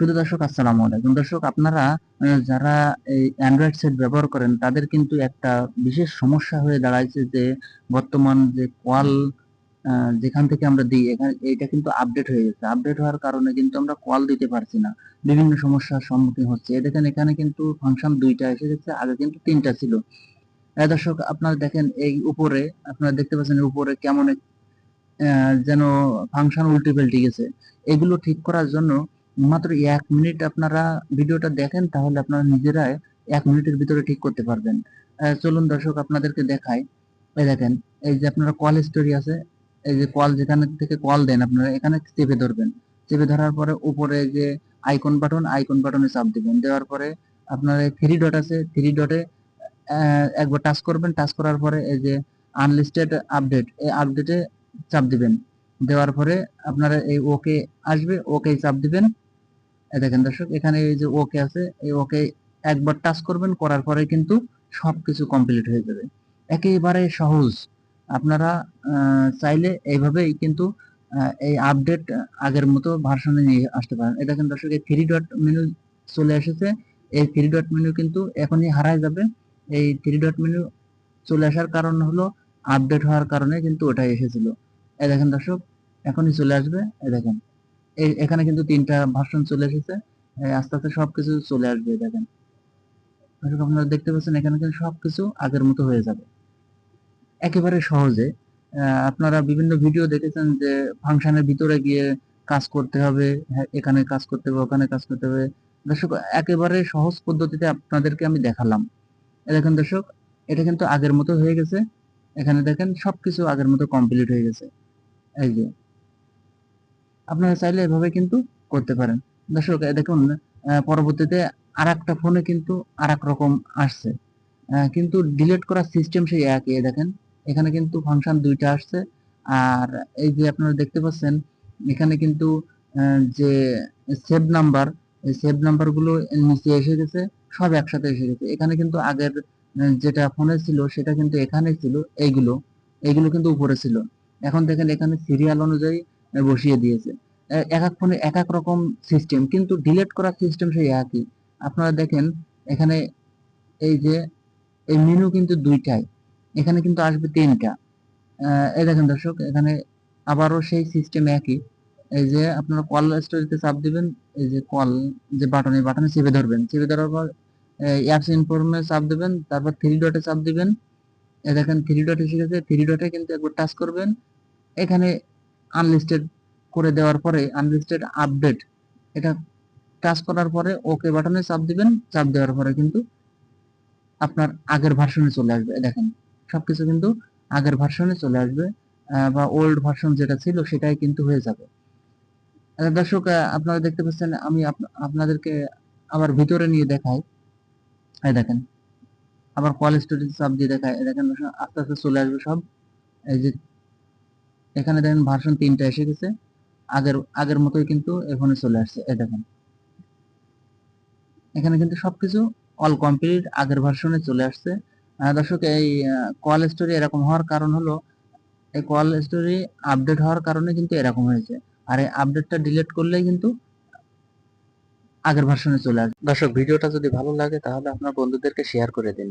শুধু দর্শক, আসসালামু আলাইকুম। দর্শক, আপনারা যারা এই অ্যান্ড্রয়েড সেট ব্যবহার করেন, তাদের কিন্তু একটা বিশেষ সমস্যা হয়ে দাঁড়াইছে যে, বর্তমান যে কল যেখান থেকে আমরা দিই, এখানে এটা কিন্তু আপডেট হয়ে গেছে। আপডেট হওয়ার কারণে কিন্তু আমরা কল দিতে পারছি না। বিভিন্ন সমস্যার সম্মুখীন হচ্ছে। দেখেন, এখানে কিন্তু ফাংশন দুইটা এসে গেছে, আগে কিন্তু তিনটা ছিল। দর্শক, আপনারা দেখেন, এই উপরে, আপনারা দেখতে পাচ্ছেন উপরে কেমন যেন ফাংশন উল্টে পাল্টে গেছে। এগুলো ঠিক করার জন্য মাত্র এক মিনিট আপনারা ভিডিওটা দেখেন, তাহলে আপনারা নিজেরাই এক মিনিটের ভিতরে ঠিক করতে পারবেন। চলুন দর্শক আপনাদেরকে দেখাই। এই দেখেন, এই যে আপনারা কল স্টোরি আছে, এই যে কল যেখানে থেকে কল দেন আপনারা, এখানে চেপে ধরবেন। চেপে ধরার পরে উপরে যে আইকন বাটন আইকন বাটনে চাপ দিবেন। দেওয়ার পরে আপনার থ্রি ডট আছে থ্রি ডটে একবার টাচ করবেন টাচ করার পরে এই যে আনলিস্টেড আপডেট এই আপডেটে চাপ দিবেন। দেওয়ার পরে আপনারা এই ওকে আসবে ওকে চাপ দিবেন। দেখেন দর্শক, এখানে এই যে ওকে আছে, এই ওকে একবার টাচ করবেন, করার পরে কিন্তু সবকিছু কমপ্লিট হয়ে যাবে। একেবারে সহজ। আপনারা চাইলে এইভাবেই কিন্তু এই আপডেট আগের মতো ভার্সনে নিয়ে আসতে পারেন। এটা কিন্তু দর্শক, এই থ্রি ডট মেনু চলে এসেছে। এই থ্রি ডট মেনু কিন্তু এখনই হারায় যাবে। এই থ্রি ডট মেনু চলে আসার কারণ হলো আপডেট হওয়ার কারণে কিন্তু ওটাই এসেছিল। এ দেখেন দর্শক, এখনই চলে আসবে। এই দেখেন। এখানে কিন্তু তিনটা ভার্সন চলে এসেছে। আস্তে আস্তে সবকিছু চলে আসবে দেখেন। আপনারা দেখতে পাচ্ছেন এখানে কিন্তু সবকিছু আগের মতো হয়ে যাবে। একেবারে সহজে। আপনারা বিভিন্ন ভিডিও দেখেছেন যে ফাংশনের ভিতরে গিয়ে কাজ করতে হবে হ্যাঁ, এখানে কাজ করতে হবে ওখানে কাজ করতে হবে। দর্শক একেবারে সহজ পদ্ধতিতে আপনাদেরকে আমি দেখালাম। দেখেন দর্শক এটা কিন্তু আগের মতো হয়ে গেছে। এখানে দেখেন সবকিছু আগের মতো কমপ্লিট হয়ে গেছে। এই যে আপনারা চাইলে এভাবে কিন্তু করতে পারেন। দর্শক দেখুন পরবর্তীতে আর একটা ফোনে কিন্তু আর রকম আসছে। কিন্তু ডিলিট করার সিস্টেম সেই একই। দেখেন, এখানে কিন্তু ফাংশন দুইটা আসছে। আর এই যে আপনারা দেখতে পাচ্ছেন, এখানে কিন্তু যে সেভ নাম্বার এই সেভ নাম্বারগুলো নিচে এসে গেছে, সব একসাথে এসে গেছে। এখানে কিন্তু আগের যেটা ফোনে ছিল, সেটা কিন্তু এখানে ছিল, এইগুলো এইগুলো কিন্তু উপরে ছিল। এখন দেখেন, এখানে সিরিয়াল অনুযায়ী বসিয়ে দিয়েছে। এক এক ফোনে এক এক রকম সিস্টেম কিন্তু ডিলিট করার সিস্টেম সেই একই। আপনারা দেখেন, এখানে এই যে, এই মেনু কিন্তু দুইটাই। এখানে কিন্তু আসবে তিনটা। এই দেখেন দর্শক, এখানে আবারও সেই সিস্টেম একই। এই যে, আপনারা কল স্টোরিতে চাপ দিবেন, এই যে কল যে বাটন এই বাটনে চেপে ধরবেন। চেপে ধরার পর অ্যাপস ইনফর্মে চাপ দিবেন, তারপর থ্রি ডটে চাপ দিবেন। এ দেখেন থ্রি ডট এসে গেছে থ্রি ডটে কিন্তু একবার টাচ করবেন। এখানে আনলিস্টেড করে দেওয়ার পরে আনলিস্টেড আপডেট এটা টাচ করার পরে ওকে বাটনে চাপ দিবেন, চাপ দেওয়ার পরে কিন্তু আপনার আগের ভার্সনে চলে আসবে। দেখেন, সবকিছু কিন্তু আগের ভার্সনে চলে আসবে বা ওল্ড ভার্সন যেটা ছিল সেটাই কিন্তু হয়ে যাবে। আচ্ছা দর্শক আপনারা দেখতে পাচ্ছেন, আমি আপ- আপনাদেরকে আবার ভিতরে নিয়ে দেখাই। এই দেখেন, আবার কল স্টোরেজ চাপ দিয়ে দেখাই। দেখেন, আস্তে আস্তে চলে আসবে সব। এই যে এখানে দেখেন ভার্সন তিনটা এসে গেছে। আগের আগের মতোই কিন্তু এখানে চলে আসছে, এই দেখেন। এখানে কিন্তু সবকিছু অল কমপ্লিট আগের ভার্সনে চলে আসছে। দর্শক, এই কল স্টোরি এরকম হওয়ার কারণ হলো, এই কল স্টোরি আপডেট হওয়ার কারণে কিন্তু এরকম হয়েছে। আর এই আপডেটটা ডিলিট করলেই কিন্তু আগের ভার্সনে চলে আসবে। দর্শক, ভিডিওটা যদি ভালো লাগে তাহলে আপনার বন্ধুদেরকে শেয়ার করে দিন।